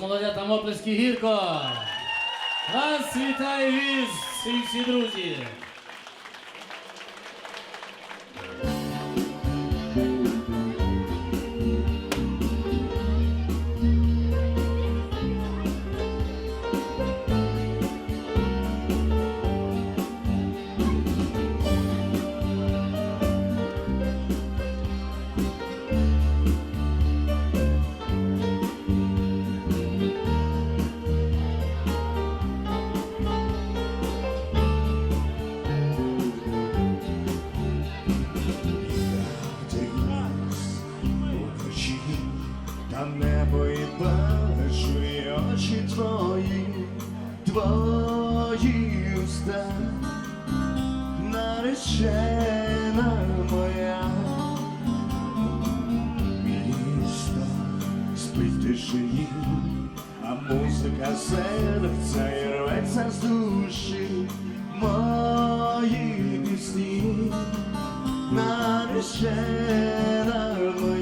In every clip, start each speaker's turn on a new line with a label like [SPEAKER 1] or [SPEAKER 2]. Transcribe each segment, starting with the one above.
[SPEAKER 1] молодятам оплески гірко. Вас вітає всі друзі.
[SPEAKER 2] тишині, а музика серця і рветься з душі мої пісні, наречена моя.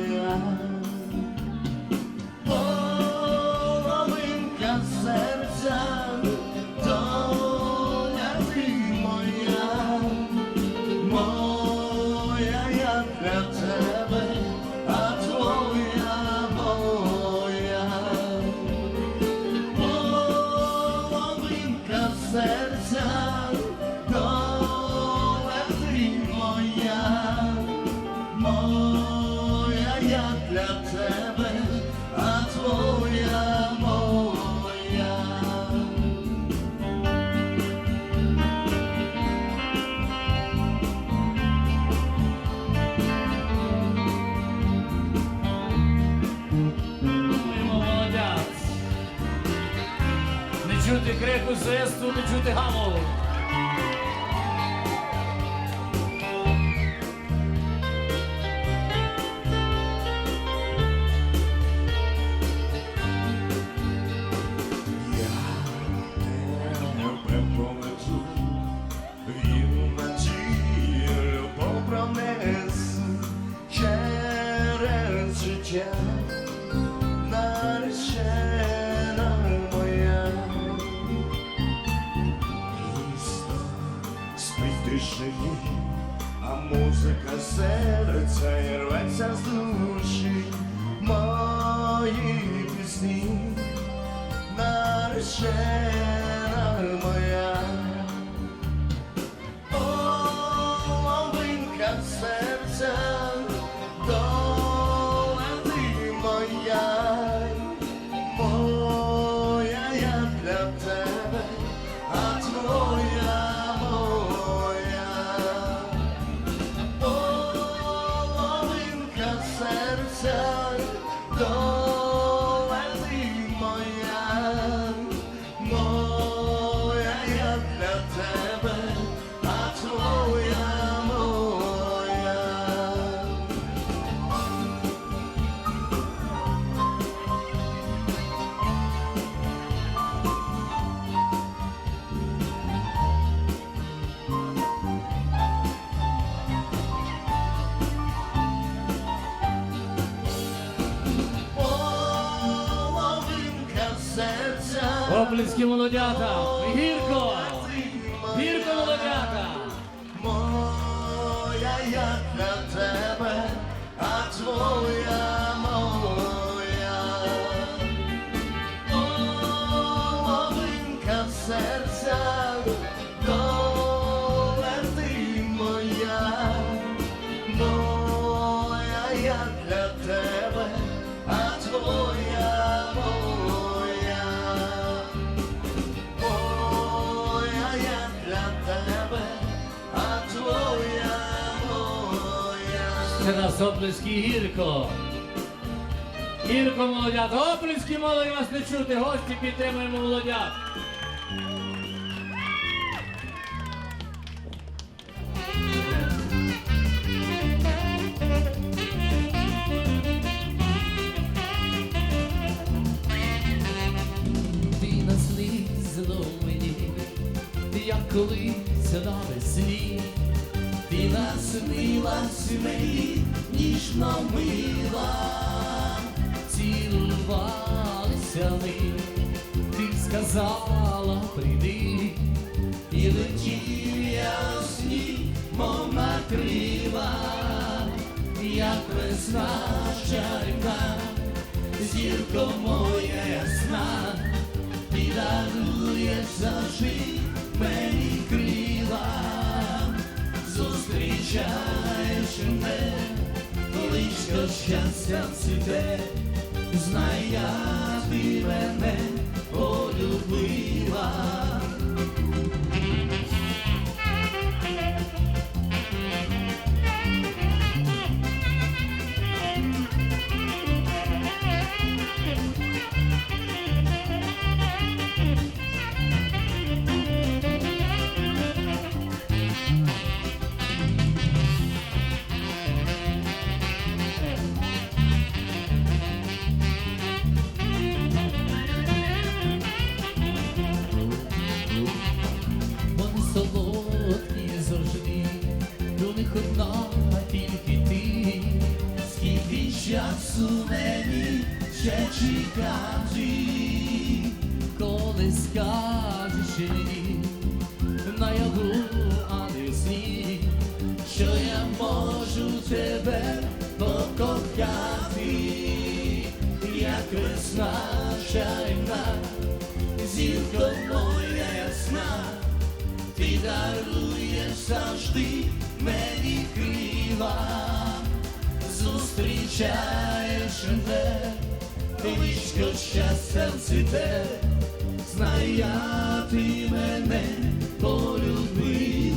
[SPEAKER 2] мої пісні на решення.
[SPEAKER 1] Тернопільські молодята. Гірко! Гірко молодята!
[SPEAKER 2] Моя я для тебе, а твоя.
[SPEAKER 1] вас гірко. Гірко молодят. Оплески молоді вас не чути. Гості підтримуємо молодят.
[SPEAKER 3] Ти нас зло мені, як колись навесні. Ти наснилась мені ніжно мила, цілувалися ми, ти сказала, прийди, і летів я у сні, мов накрила, як весна чарівна, зірко моя ясна, ти даруєш за. Личко щастя цвіте, знай, я ти мене полюбила. Коли скажеш ні, наяву, а не сні, що я можу тебе покохати, як весна чайна, зірко моя ясна, ти даруєш завжди мені крила, зустрічаєш мене, личко щастя цвіте, знай, я ти мене полюбила.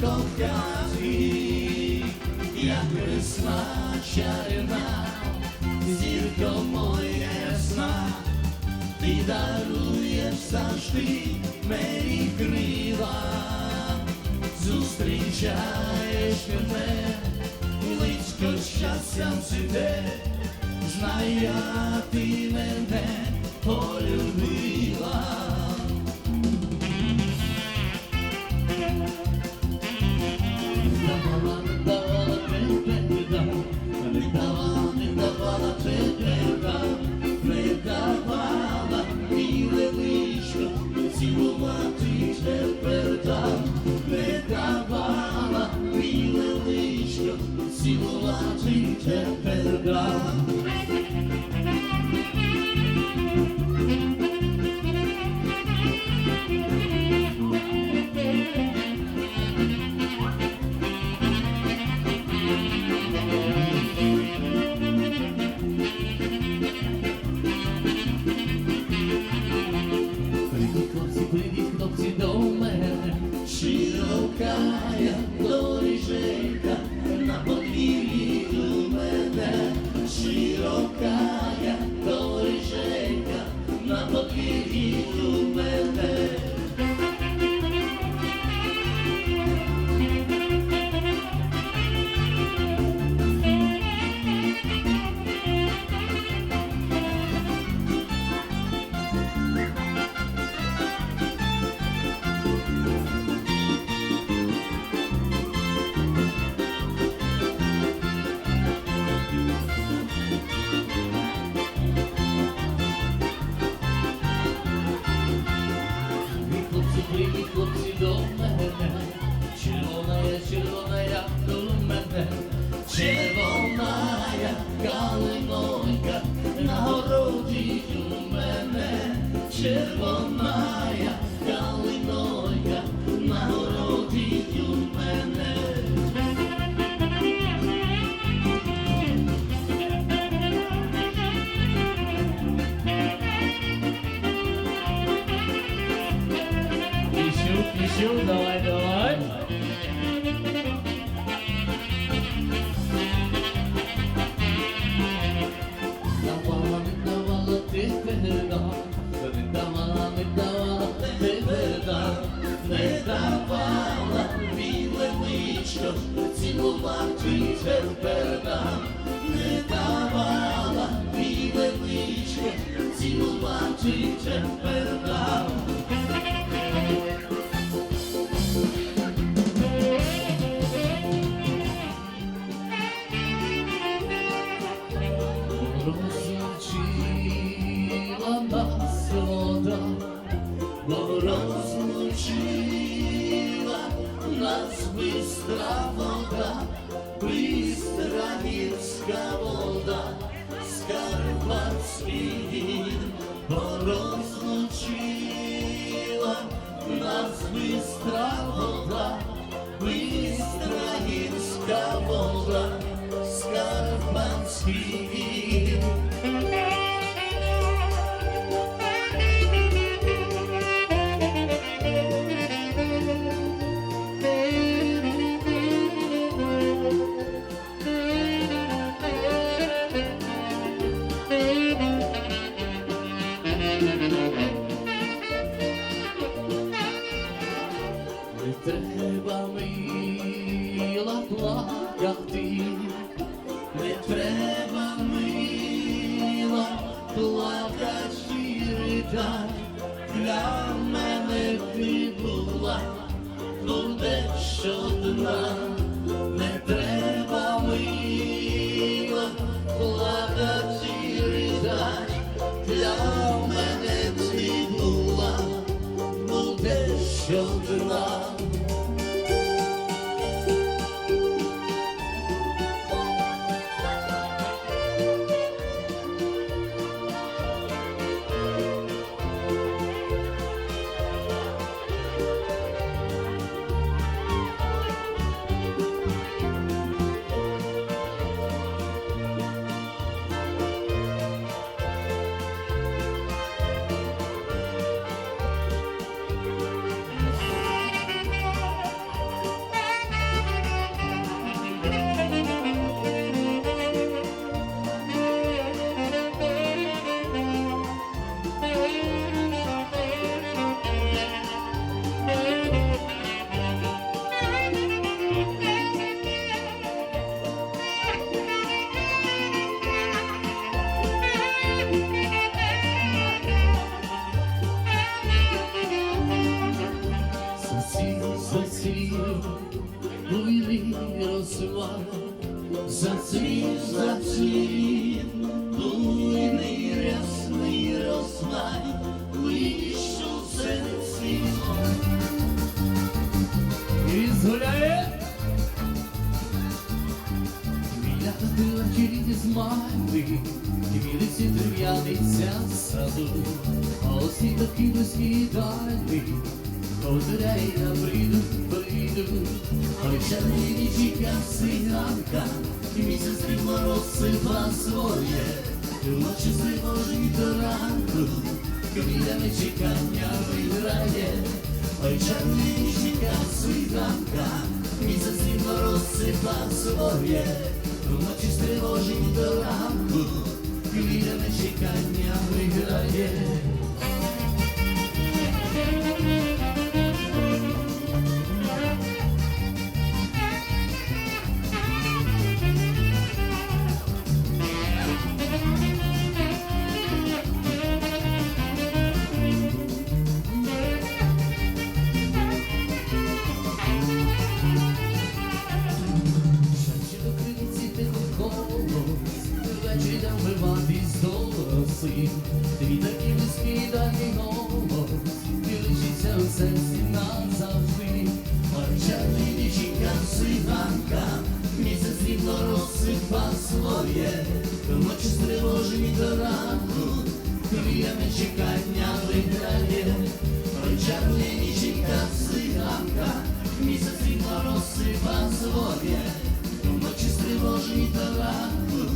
[SPEAKER 3] Покохати, як весна чарівна, зірко моя ясна, ти даруєш завжди мені крила, зустрічаєш мене, личко щастям цвіте, знай, ти мене полюбила.
[SPEAKER 1] Піщу, давай, давай.
[SPEAKER 3] Давала, не давала, ти не давала, не давала, ти передав, не давала, біле личко, цілувати передав, başından розвал, зацвіт, зацвіт, буйний рясний розмай, вийшов світу.
[SPEAKER 1] І згуляє.
[SPEAKER 3] Біля хатила через мати, дивилися трив'яниця в саду, а осі такі близькі далі, озиряє я прийду, прийду, ой чарні чіка циганка, і місяць і мороз сипа своє, вночі стривожить до ранку, квітами чекання виграє, ой чарні чіка циганка, місяць і мороз сипа своє, вночі стривожить до ранку, квітами чекання виграє. Місяць рівно розсипа своє, вночі стривожні та ранку,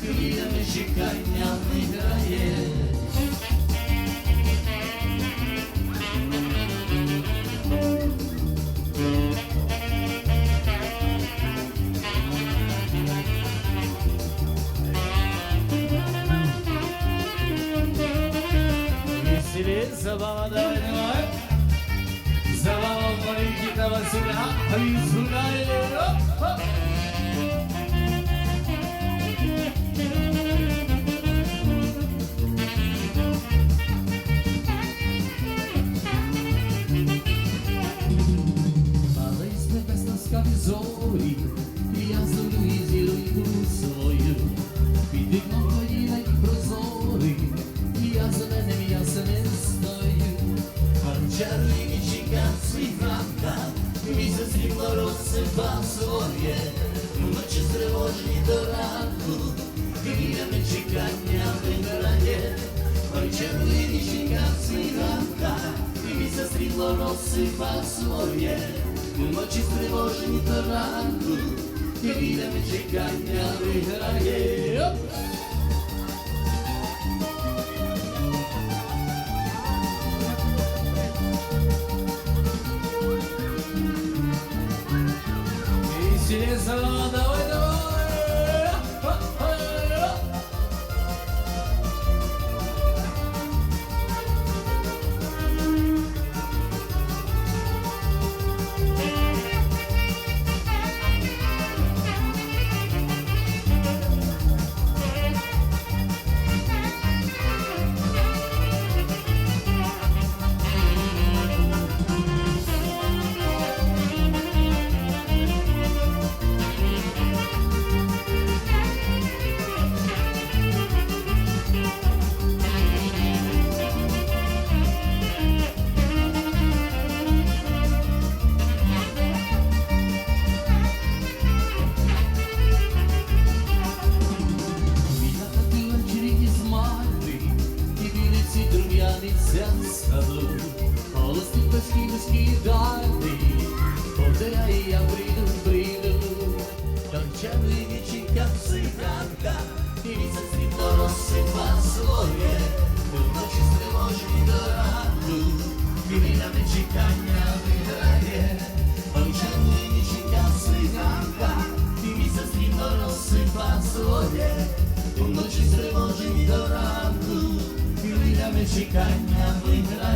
[SPEAKER 3] хвилями чекання виграє. Рівно розсипав своє, вночі стривожені до ранку, хвилями чекання виграє. Саду, Холості пески міські дати, повторяє я прийду, прийду, Торчаний віченька циганка, і місяць світло розсипа своє, вночі стривожені до ранку, хвилями чекання виграє, Торчаний віченька циганка, і місяць рівно розсипа своє, стривожені до ранку, хвилями чекання виграє.